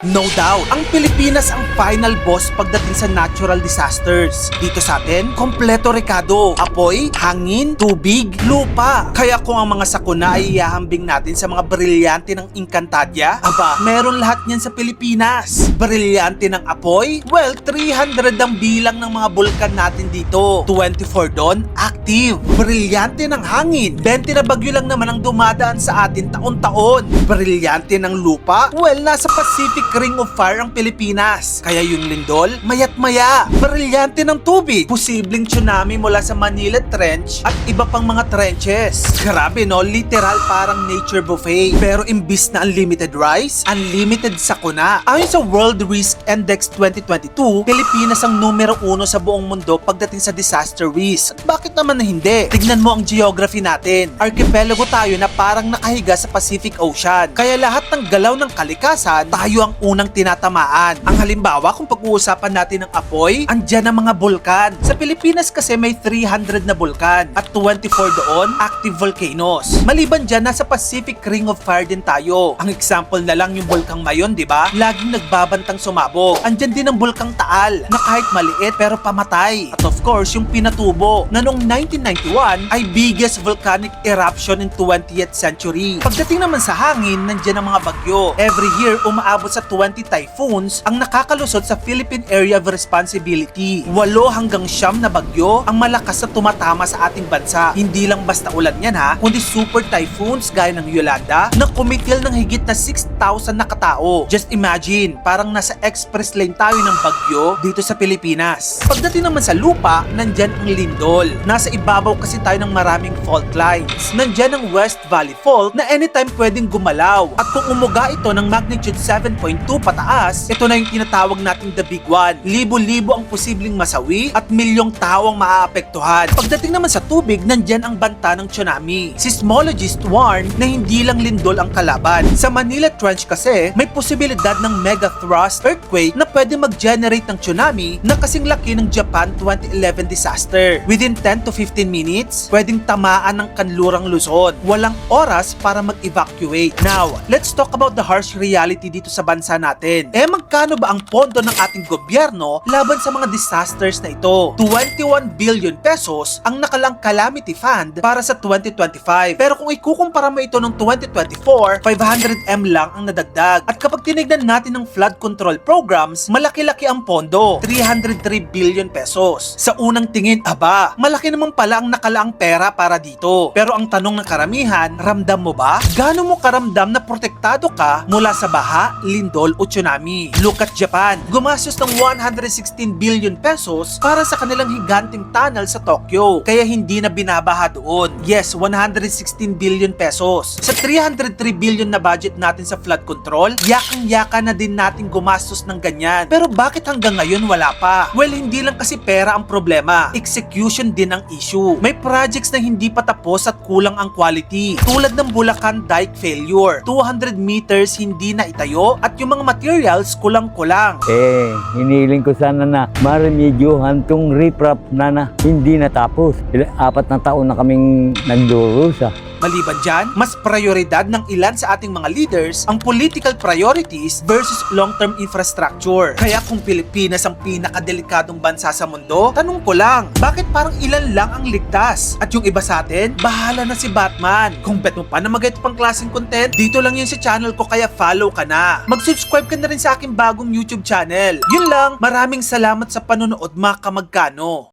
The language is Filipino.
No doubt, ang Pilipinas ang final boss pagdating sa natural disasters. Dito sa atin, kompleto rekado. Apoy, hangin, tubig, lupa. Kaya kung ang mga sakuna ay ihahambing natin sa mga brilyante ng Encantadia, aba, meron lahat niyan sa Pilipinas. Brilyante ng apoy? Well, 300 ang bilang ng mga bulkan natin dito. 24 doon, active. Brilyante ng hangin. 20 na bagyo lang naman ang dumadaan sa atin taon-taon. Brilyante ng lupa? Well, nasa Pacific Ring of Fire ang Pilipinas. Kaya yung lindol, mayat maya. Brilyante ng tubig. Posibleng tsunami mula sa Manila Trench at iba pang mga trenches. Grabe no, literal parang nature buffet. Pero imbis na unlimited rice, unlimited sakuna. Ayon sa World Risk Index 2022, Pilipinas ang numero uno sa buong mundo pagdating sa disaster risk. At bakit naman na hindi? Tignan mo ang geography natin. Archipelago tayo na parang nakahiga sa Pacific Ocean. Kaya lahat ng galaw ng kalikasan, tayo ang unang tinatamaan. Ang halimbawa kung pag-uusapan natin ng apoy, andyan ang mga bulkan. Sa Pilipinas kasi may 300 na bulkan at 24 doon active volcanoes. Maliban dyan, nasa Pacific Ring of Fire din tayo. Ang example na lang yung bulkang Mayon, di ba? Laging nagbabantang sumabog. Andyan din ang bulkang Taal na kahit maliit pero pamatay. At of course, yung Pinatubo na noong 1991 ay biggest volcanic eruption in 20th century. Pagdating naman sa hangin, nandyan ang mga bagyo. Every year, umaabot sa 20 typhoons ang nakakalusot sa Philippine Area of Responsibility. Walo hanggang siyam na bagyo ang malakas na tumatama sa ating bansa. Hindi lang basta ulan yan ha, kundi super typhoons gaya ng Yolanda na kumitil ng higit na 6,000 na katao. Just imagine, parang nasa express lane tayo ng bagyo dito sa Pilipinas. Pagdating naman sa lupa, nandyan ang lindol. Nasa ibabaw kasi tayo ng maraming fault lines. Nandyan ang West Valley Fault na anytime pwedeng gumalaw. At kung umuga ito ng magnitude 7.2 pataas, ito na yung tinatawag nating the big one. Libo-libo ang posibleng masawi at milyong tao ang maaapektuhan. Pagdating naman sa tubig, nandyan ang banta ng tsunami. Seismologists warn na hindi lang lindol ang kalaban. Sa Manila Trench kasi, may posibilidad ng mega thrust earthquake na pwede mag-generate ng tsunami na kasing laki ng Japan 2011 disaster. Within 10 to 15 minutes, pwedeng tamaan ng kanlurang Luzon. Walang oras para mag-evacuate. Now, let's talk about the harsh reality dito sa bansa natin. Eh magkano ba ang pondo ng ating gobyerno laban sa mga disasters na ito? 21 billion pesos ang nakalang calamity fund para sa 2025. Pero kung ikukumpara mo ito ng 2024, 500M lang ang nadagdag. At kapag tinignan natin ng flood control programs, malaki-laki ang pondo, 303 billion pesos. Sa unang tingin, aba, malaki naman pala ang nakalaang pera para dito. Pero ang tanong ng karamihan, ramdam mo ba? Gaano mo karamdam na protektado ka mula sa baha, lindol o tsunami? Look at Japan. Gumastos ng 116 billion pesos para sa kanilang higanting tunnel sa Tokyo. Kaya hindi na binabaha doon. Yes, 116 billion pesos. Sa 303 billion na budget natin sa flood control, yakang-yaka na din natin gumastos ng ganyan. Pero bakit hanggang ngayon wala pa? Well, hindi lang kasi pera ang problema. Execution din ang issue. May projects na hindi pa tapos at kulang ang quality. Tulad ng Bulacan Dike failure. 200 meters hindi na itayo at yung mga materials kulang-kulang. Eh, hiniling ko sana na maremedyohan tong riprap na na hindi natapos. Apat na taon na kaming nagdurusa. Maliban dyan, mas prioridad ng ilan sa ating mga leaders ang political priorities versus long-term infrastructure. Kaya kung Pilipinas ang pinakadelikadong bansa sa mundo, tanong ko lang, bakit parang ilan lang ang ligtas? At yung iba sa atin, bahala na si Batman. Kung bet mo pa na mag pang klaseng content, dito lang yun sa channel ko kaya follow ka na. Mag-subscribe ka na rin sa aking bagong YouTube channel. Yun lang, maraming salamat sa panonood mga kamagkano.